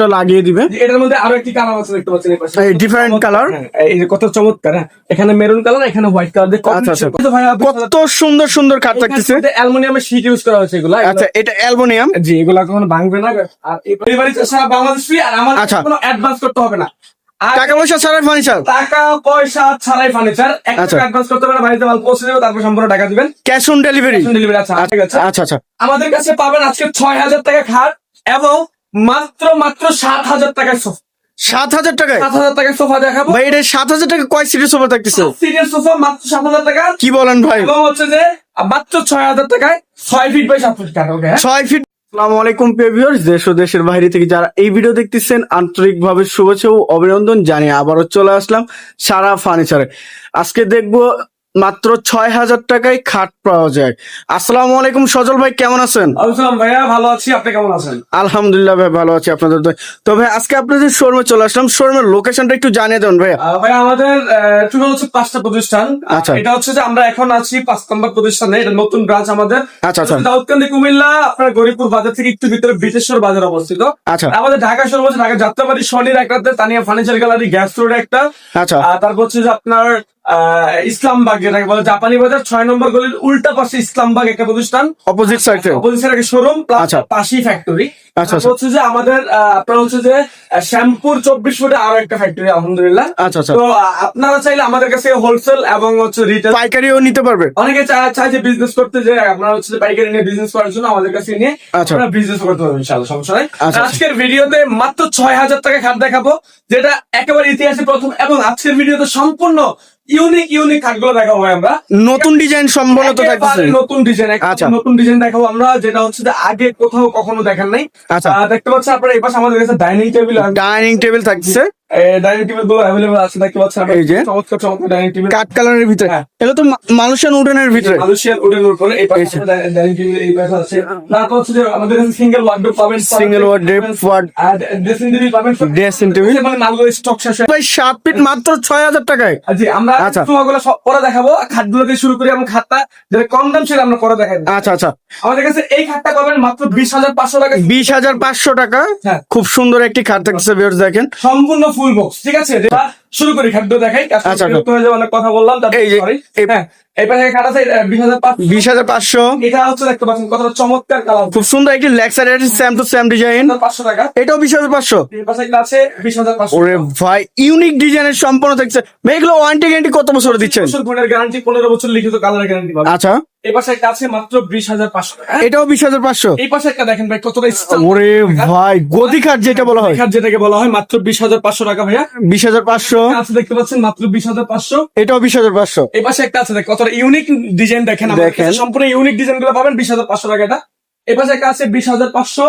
গ্লাসটা লাগিয়ে দিবে। এটার মধ্যে আরও একটি কালার আছে দেখতে পাচ্ছেন এই পাশে। colour? হ্যাঁ, এই যে কত চমৎকার হ্যাঁ। এখানে মেরুন কালার এখানে হোয়াইট কালার দিয়ে আচ্ছা, আচ্ছা। কত সুন্দর সুন্দর খাট থাকতেছে। অ্যালুমিনিয়ামের শীট ইউজ করা হয়েছে এগুলা আচ্ছা এটা অ্যালবোনিয়াম জি এগুলা কখনো ভাঙবে না। আর এই ডেলিভারি সারা বাংলাদেশ ফ্রি আর আমার আচ্ছা। কোনো অ্যাডভান্স করতে হবে না। টাকা পয়সা ছাড়া ফার্নিচার টাকা পয়সা ছাড়াই ফার্নিচার এক আচ্ছা। টাকা অ্যাডভান্স করতে হবে বাড়িতে মাল পৌঁছে দেবে তারপর সম্পূর্ণ টাকা দিবেন। ক্যাশ অন ডেলিভারি ডেলিভারি আচ্ছা ঠিক আছে। আচ্ছা আচ্ছা। আমাদের কাছে পাবেন আজকে ছয় হাজার টাকা খাট এবং মাত্র মাত্র সাত হাজার টাকার সোফা। সাত হাজার টাকায়? সাত হাজার টাকার সোফা দেখাবো। ভাই এটা সাত হাজার টাকা কয় সিটের সোফা থাকতেছে? সিরিয়াল সোফা? মাত্র সাত হাজার টাকা। কি বলেন ভাই? এবং হচ্ছে যে মাত্র ছয় হাজার টাকায় ছয় ফিট বাই সাত ফিট ওকে ছয় ফিট আসসালামু আলাইকুম প্রিয় ভিউয়ার্স দেশ ও দেশের বাইরে থেকে যারা এই ভিডিও দেখতেছেন আন্তরিকভাবে শুভেচ্ছা ও অভিনন্দন জানিয়ে আবারও চলে আসলাম সারা ফার্নিচারে আজকে দেখব মাত্র ছয় হাজার টাকায় খাট পাওয়া যায়। আসসালামু আলাইকুম সজল ভাই কেমন আছেন? ভাইয়া ভালো আছি। আপনি কেমন আছেন? আলহামদুলিল্লাহ ভাই ভালো আছি আপনাদের। তো ভাই আজকে আপনাদের শোরুমে চলে আসলাম শোরুমের লোকেশনটা একটু জানিয়ে দেন ভাইয়া। ভাই আমাদের টোটাল হচ্ছে পাঁচটা প্রতিষ্ঠান। আচ্ছা। এটা হচ্ছে যে আমরা এখন আছি পাঁচ নম্বর প্রতিষ্ঠানে এটা নতুন ব্রাঞ্চ আমাদের। আচ্ছা আচ্ছা। দাউদকান্দি কুমিল্লা আপনার গরিপুর বাজার থেকে একটু ভিতরে বিটেশ্বর বাজার অবস্থিত। আচ্ছা। আমাদের ঢাকা শহর হচ্ছে ঢাকা যাত্রাবাড়ি শনির একটাতে Tania furniture gallery gas road একটা। আচ্ছা। আর তারপর হচ্ছে যে আপনার ইসলামবাগ যেটাকে বলে জাপানি বাজার ছয় নম্বর গলির উল্টা পাশে ইসলামবাগ একটা প্রতিষ্ঠান অপোজিট সাইডে অপোজিটের একটা শোরুম আচ্ছা। পাশেই ফ্যাক্টরি আচ্ছা, আচ্ছা। হচ্ছে যে আমাদের আপনার হচ্ছে যে শ্যামপুর চব্বিশ ফুটে আরও একটা ফ্যাক্টরি আলহামদুলিল্লাহ আচ্ছা আচ্ছা তো আপনারা চাইলে আমাদের কাছে হোলসেল এবং হচ্ছে রিটেল পাইকারিও নিতে পারবে অনেকে চায় চায় যে বিজনেস করতে যে আপনারা হচ্ছে যে পাইকারি নিয়ে বিজনেস করার জন্য আমাদের কাছে নিয়ে আচ্ছা। আপনারা বিজনেস করতে পারবেন ইনশাআল্লাহ সমস্যা নাই। আজকের ভিডিওতে মাত্র ছয় হাজার টাকা খাট দেখাবো যেটা একেবারে ইতিহাসে প্রথম এবং আজকের ভিডিওতে সম্পূর্ণ ইউনিক ইউনিক খাটগুলো দেখাবো আমরা। নতুন ডিজাইন সম্ভবত একেবারে নতুন ডিজাইন আচ্ছা। নতুন ডিজাইন দেখাবো আমরা যেটা হচ্ছে যে আগে কোথাও কখনো দেখার নাই। আচ্ছা। দেখতে পাচ্ছেন আপনারা এই পাশে আমাদের কাছে ডাইনিং টেবিল ডাইনিং টেবিল থাকছে। ডাইনিং টেবিলগুলো অ্যাভেলেবল আছে দেখতে পাচ্ছেন এই যে। চমৎকার চমৎকার ডাইনিং টেবিল কাঠ কালারের ভিতরে। এটা তো মালয়েশিয়ান উডেনের ভিতরে। মালয়েশিয়ান উডেন উপরে এই পাশে ডাইনিং টেবিল এই পাশে আছে। তারপর হচ্ছে যে আমাদের কাছে সিঙ্গেল ওয়ার্ডরোব পাবেন। সিঙ্গেল ওয়ার্ড ডেপ ওয়ার্ড আর ড্রেসিং টেবিল পাবেন। ড্রেসিং টেবিল মানে মালগুলো স্টক শেষ হয়ে ভাই সাত ফিট মাত্র ছয় হাজার টাকায়। জি আমরা আচ্ছা। তোমাগুলো সব পরে দেখাবো। শুরু করি এবং খাটটা যেটা কম দাম সেটা আমরা পরে দেখাবো আচ্ছা আচ্ছা। আমাদের কাছে এই খাটটা পাবেন মাত্র বিশ হাজার পাঁচশো টাকা। বিশ হাজার পাঁচশো টাকা। হ্যাঁ। খুব সুন্দর একটি খাট থাকছে ভিউয়ার্স দেখেন। সম্পূর্ণ ফুল বক্স ঠিক আছে? শুরু করি খাদ্য দেখাই আচ্ছা, আচ্ছা অনেক কথা বললাম এই হ্যাঁ এই পাশে খাট আছে বিশ হাজার পাঁচশো। বিশ হাজার পাঁচশো। এটা হচ্ছে দেখতে পাচ্ছেন কতটা চমৎকার কালার খুব সুন্দর একটি লেক্সার সেম টু সেম ডিজাইন পাঁচশো টাকা। এটাও বিশ হাজার পাঁচশো। আছে বিশ হাজার পাঁচশো ওরে ভাই ইউনিক ডিজাইনের সম্পূর্ণ থাকছে এগুলো ওয়ারেন্টি গ্যারান্টি কত বছর দিচ্ছেন? গুণের গ্যারান্টি পনেরো বছর লিখিত কালার গ্যারান্টি আচ্ছা। এই পাশে একটা আছে মাত্র বিশ হাজার পাঁচশো এটাও বিশ হাজার পাঁচশো? এই পাশে একটা দেখেন ভাই কতটা ওরে ভাই গদি খাট যেটা বলা হয়। খাট যেটাকে বলা হয় মাত্র বিশ হাজার পাঁচশো টাকা ভাইয়া। বিশ হাজার পাঁচশো। আছে দেখতে পাচ্ছেন মাত্র বিশ হাজার পাঁচশো। এটাও বিশ হাজার পাঁচশো। এই পাশে একটা আছে কতটা ইউনিক ডিজাইন দেখেন দেখেন। সম্পূর্ণ ইউনিক ডিজাইনগুলো পাবেন বিশ হাজার পাঁচশো টাকা এটা এই পাশে একটা আছে বিশ হাজার পাঁচশো।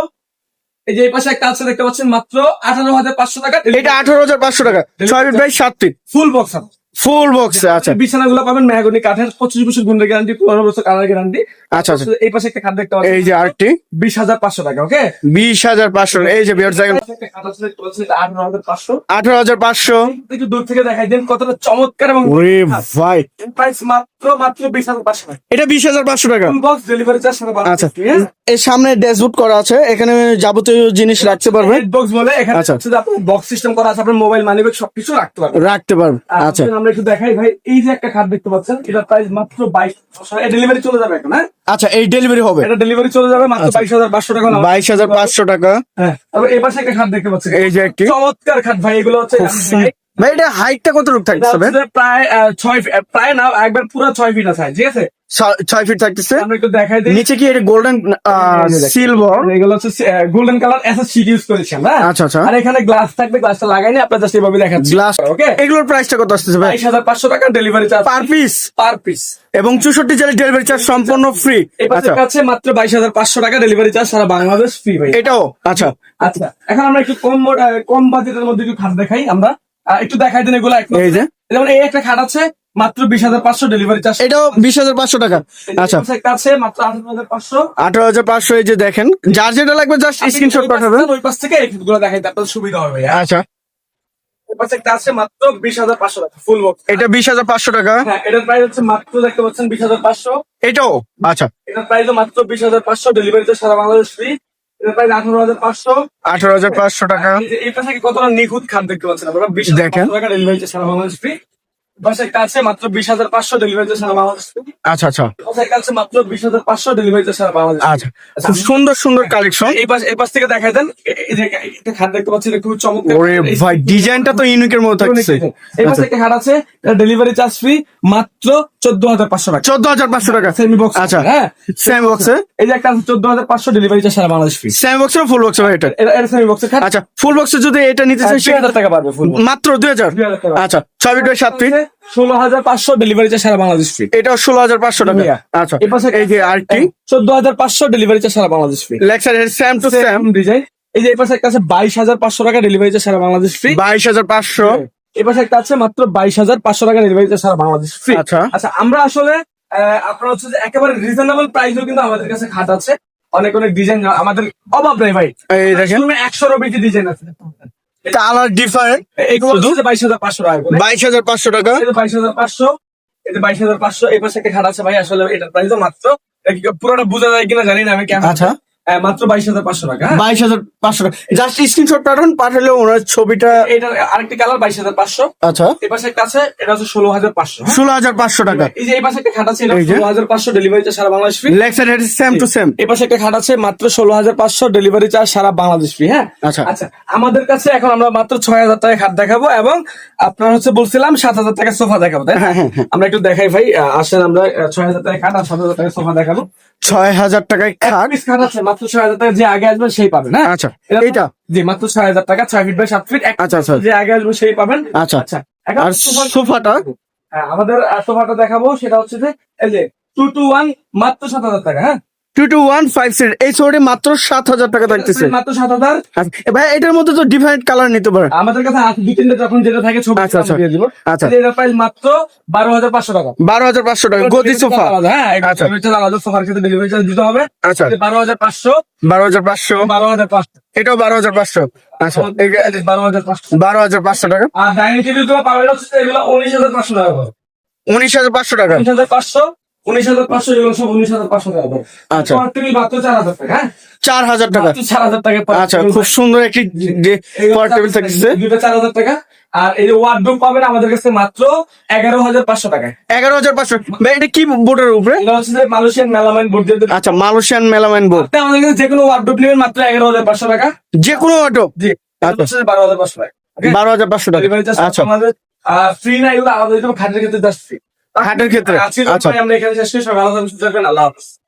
এই যে এই পাশে একটা আছে দেখতে পাচ্ছেন মাত্র আঠারো হাজার পাঁচশো টাকা। এটা আঠারো হাজার পাঁচশো টাকা। ছয় বাই সাত ফুল বক্স ফুল বক্স আচ্ছা। বিছানাগুলো পাবেন মেহাগনি কাঠের পঁচিশ বছর গুণের গ্যারান্টি পনেরো বছর কালার গ্যারান্টি আচ্ছা আচ্ছা। এই পাশে একটা খাট দেখতে পাচ্ছেন। এই যে আরটি বিশ হাজার পাঁচশো টাকা ওকে বিশ হাজার পাঁচশো এই যে বিয়ার জায়গা। আঠারো হাজার পাঁচশো। আঠারো হাজার পাঁচশো। একটু দূর থেকে দেখাই দেন কতটা চমৎকার এবং ওরে ভাই। প্রাইস মাত্র এটা বিশ হাজার পাঁচশো টাকা। বক্স ডেলিভারি চার্জ সারা আচ্ছা এর সামনে ড্যাশবোর্ড করা আছে এখানে যাবতীয় জিনিস রাখতে পারবে। হেড বক্স বলে এখানে আচ্ছা। বক্স সিস্টেম করা আছে আপনার মোবাইল মানি ব্যাগ সবকিছু রাখতে পারবেন রাখতে পারবে আর আচ্ছা। আমরা একটু দেখাই ভাই এই যে একটা খাট দেখতে পাচ্ছেন এটা প্রাইস মাত্র বাইশ ডেলিভারি চলে যাবে এখন হ্যাঁ? আচ্ছা এই ডেলিভারি হবে। এটা ডেলিভারি চলে যাবে মাত্র আচ্ছা। বাইশ হাজার পাঁচশো টাকা। বাইশ হাজার পাঁচশো টাকা। হ্যাঁ এই একটা খাট দেখতে পাচ্ছেন। এই যে একটি। চমৎকার খাট ভাই এগুলো হচ্ছে। ভাই এটা হাইটটা কত রূপ থাকতেছে ভাই? প্রায় ছয় প্রায় না একবার পুরো ছয় ফিট আছে ঠিক আছে? ছয় ফিট থাকতেছে। আমরা একটু দেখাই নিচে কি এটা গোল্ডেন সিলভার এগুলো হচ্ছে golden colour SS sheet use করেছি আমরা? আচ্ছা, আচ্ছা। আর এখানে গ্লাস থাকবে গ্লাসটা লাগাইনি আপনার জাস্ট এভাবে দেখাচ্ছি। গ্লাস ওকে এগুলোর প্রাইসটা কত আসতেছে ভাই? বাইশ হাজার পাঁচশো টাকা delivery charge per piece per piece এবং চৌষট্টি চালের ডেলিভারি চার্জ সম্পূর্ণ ফ্রি পাশে আচ্ছা। কাছে মাত্র বাইশ হাজার পাঁচশো টাকা ডেলিভারি চার্জ সারা বাংলাদেশ ফ্রি ভাই। এটাও? আচ্ছা। আচ্ছা এখন আমরা একটু কম কম বাজেটের মধ্যে একটু খাট দেখাই আমরা। একটু দেখাই দিন এগুলো এই যে। যেমন এই একটা খাট আছে মাত্র বিশ হাজার পাঁচশো ডেলিভারি চার্জ এটাও বিশ হাজার পাঁচশো টাকা। আচ্ছা। একটা আছে মাত্র আঠারো হাজার পাঁচশো। আঠারো হাজার পাঁচশো এই যে দেখেন। যার যেটা লাগবে জাস্ট স্ক্রিনশট পাঠাবেন। ওই পাশ থেকে গুলো দেখাইতে আপনার সুবিধা হবে আচ্ছা। এটা বিশ হাজার পাঁচশো টাকা। হ্যাঁ এটার প্রাইস হচ্ছে মাত্র দেখতে পাচ্ছেন বিশ হাজার পাঁচশো। এটাও? আচ্ছা। এটার প্রাইস মাত্র বিশ হাজার পাঁচশো ডেলিভারি সারা বাংলাদেশ ফ্রি আঠারো হাজার পাঁচশো। আঠারো হাজার পাঁচশো টাকা। এই যে পাশে কতটা নিখুঁত খাদ্য দেখতে পাচ্ছেন আপনারা? দেখেন। পাঁচশো ডেলিভারি সারা বাংলাদেশ ফ্রি পাশে একটা আছে মাত্র বিশ হাজার পাঁচশো ডেলিভারি সারা বাংলাদেশ আচ্ছা আচ্ছা। পাশে একটা মাত্র বিশ হাজার পাঁচশো ডেলিভারি সারা বাংলাদেশ আচ্ছা খুব সুন্দর সুন্দর কালেকশন এই পাশ এই পাশ থেকে দেখাই দেন এ- এই যে একটা খাট দেখতে পাচ্ছি খুব চমৎকার। ওরে ভাই ডিজাইনটা তো ইউনিকের মতো থাকছে। এই পাশে একটা খাট আছে ডেলিভারি চার্জ ফ্রি মাত্র চোদ্দ হাজার পাঁচশো টাকা। চোদ্দ হাজার পাঁচশো টাকা। সেমি বক্স আচ্ছা। হ্যাঁ। সেম বক্সে এই যে একটা আছে চোদ্দ হাজার পাঁচশো ডেলিভারি চার্জ সারা বাংলাদেশ ফ্রি সেম বক্সে ফুল বক্সে ভাই এটা? সেমি বক্সের খাট। আচ্ছা ফুল বক্সে যদি এটা নিতে চাই ছয় হাজার টাকা পারবে ফুল মাত্র দুই হাজার? আচ্ছা ছয় ফিট বাই সাত ফিট ষোলো হাজার পাঁচশো ডেলিভারি চার্জ সারা বাংলাদেশ ফ্রি এটাও ষোলো হাজার পাঁচশো টাকা। আচ্ছা এই পাশে এই যে আরেকটি চোদ্দ হাজার পাঁচশো ডেলিভারি চার্জ সারা বাংলাদেশ ফ্রি লেক্সার সেম টু সেম ডিজাইন এই যে এই পাশে একটা আছে বাইশ হাজার পাঁচশো টাকা ডেলিভারি চার্জ সারা বাংলাদেশ ফ্রি বাইশ হাজার পাঁচশো। এই পাশে একটা আছে মাত্র বাইশ হাজার পাঁচশো টাকা ডেলিভারি চার্জ সারা বাংলাদেশ ফ্রি আচ্ছা। আচ্ছা আমরা আসলে আহ, আপনার হচ্ছে যে একেবারে রিজনেবল প্রাইসও কিন্তু আমাদের কাছে খাট আছে। অনেক অনেক ডিজাইন আমাদের অভাব নেই ভাই। এই দেখেন। একশোরও বেশি ডিজাইন আছে। Colour different. বাইশ হাজার পাঁচশো টাকা বাইশ হাজার পাঁচশো টাকা? বাইশ হাজার পাঁচশো এটা বাইশ হাজার পাঁচশো এই পাশে একটা খাট আছে ভাই আসলে এটার প্রাইস মাত্র। পুরোটা বোঝা যায় কিনা জানি না আমি কেমন আচ্ছা। মাত্র বাইশ হাজার পাঁচশো টাকা হ্যাঁ? বাইশ হাজার পাঁচশো টাকা। জাস্ট স্ক্রিনশট পাঠান পাঠালে ওনার ছবিটা এটা আরেকটি কালার বাইশ হাজার পাঁচশো। আচ্ছা। এই পাশে একটা আছে এটা হচ্ছে ষোলো হাজার পাঁচশো হ্যাঁ? ষোলো হাজার পাঁচশো টাকা। এই যে এই পাশে একটা খাট আছে ষোলো হাজার পাঁচশো delivery charge Sara Bangladesh free same to same এই পাশে একটা খাট আছে মাত্র ষোলো হাজার পাঁচশো ডেলিভারি চার্জ সারা বাংলাদেশ ফ্রি হ্যাঁ? আচ্ছা। আচ্ছা আমাদের কাছে এখন আমরা মাত্র ছয় হাজার টাকা খাট দেখাবো এবং আপনার হচ্ছে বলছিলাম সাত হাজার টাকা সোফা দেখাবো তাই হ্যাঁ, হ্যাঁ। আমরা একটু দেখাই ভাই আসেন আমরা ছয় হাজার টাকা খাট আর সাত হাজার টাকা সোফা দেখাবো। ছয় হাজার টাকায় খাট? খাট আছে মাত্র ছয় হাজার টাকা যে আগে আসবে সেই পাবেন হ্যাঁ? আচ্ছা। এটা- এইটা? জি মাত্র ছয় হাজার টাকা ছয় ফিট বাই সাত ফিট আচ্ছা, আচ্ছা। যে আগে আসবে সেই পাবেন। আচ্ছা। আচ্ছা আর সোফাটা? হ্যাঁ, আমাদের সোফাটা দেখাবো সেটা হচ্ছে যে এই যে টু টু ওয়ান মাত্র সাত হাজার টাকা হ্যাঁ? Two two one five seat এই সোফাটি মাত্র সাত হাজার টাকা থাকতেছে। মাত্র সাত হাজার। আচ্ছা, ভাই এটার মধ্যে তো ডিফারেন্ট কালার নিতে পারেন আমাদের কাছে তিনটা যখন যেটা থাকে ছবি আচ্ছা, আচ্ছা। আচ্ছা। এই প্রাইস মাত্র বারো হাজার পাঁচশো টাকা। বারো হাজার পাঁচশো টাকা গদি সোফা হ্যাঁ আচ্ছা। আলাদা সোফার ক্ষেত্রে ডেলিভারি চার্জ দিতে হবে। আচ্ছা। বারো হাজার পাঁচশো। বারো হাজার পাঁচশো। বারো হাজার পাঁচশো। এটাও বারো হাজার পাঁচশো। আচ্ছা বারো হাজার পাঁচশো। বারো হাজার পাঁচশো টাকা। আর ডাইনিং টেবিলগুলো পাবেন হচ্ছে এগুলো উনিশ হাজার পাঁচশো টাকা উনিশ হাজার পাঁচশো টাকা। উনিশ হাজার পাঁচশো। উনিশ হাজার পাঁচশো এগুলো সব উনিশ হাজার পাঁচশো টাকা। আচ্ছা। টেবিল মাত্র চার হাজার টাকা হ্যাঁ? চার হাজার টাকা। চার হাজার টাকা আচ্ছা খুব সুন্দর একটি টেবিল চার- দুটো চার হাজার টাকা। আর এই যে ওয়ার্ডরোব পাবেন আমাদের কাছে মাত্র এগারো হাজার পাঁচশো টাকায়। এগারো হাজার পাঁচশো। এটা কি বোর্ডের উপরে? মালয়েশিয়ান মেলামাইন বোর্ড দিয়ে। আচ্ছা মালয়েশিয়ান মেলামাইন বোর্ড। আপনি আমাদের কাছে যে কোনো ওয়ার্ডরোব নেবেন মাত্র এগারো হাজার পাঁচশো টাকা। যে কোনো অটো জি আচ্ছা। বারো হাজার পাঁচশো টাকা বারো হাজার পাঁচশো টাকা। আচ্ছা। আমাদের ফ্রি না এগুলো আমাদের খাটের ক্ষেত্রে জাস্ট ফ্রি খাটের ক্ষেত্রে? আচ্ছা। আমরা এখানে শেষ করি সবাই আল্লাহ হাফেজ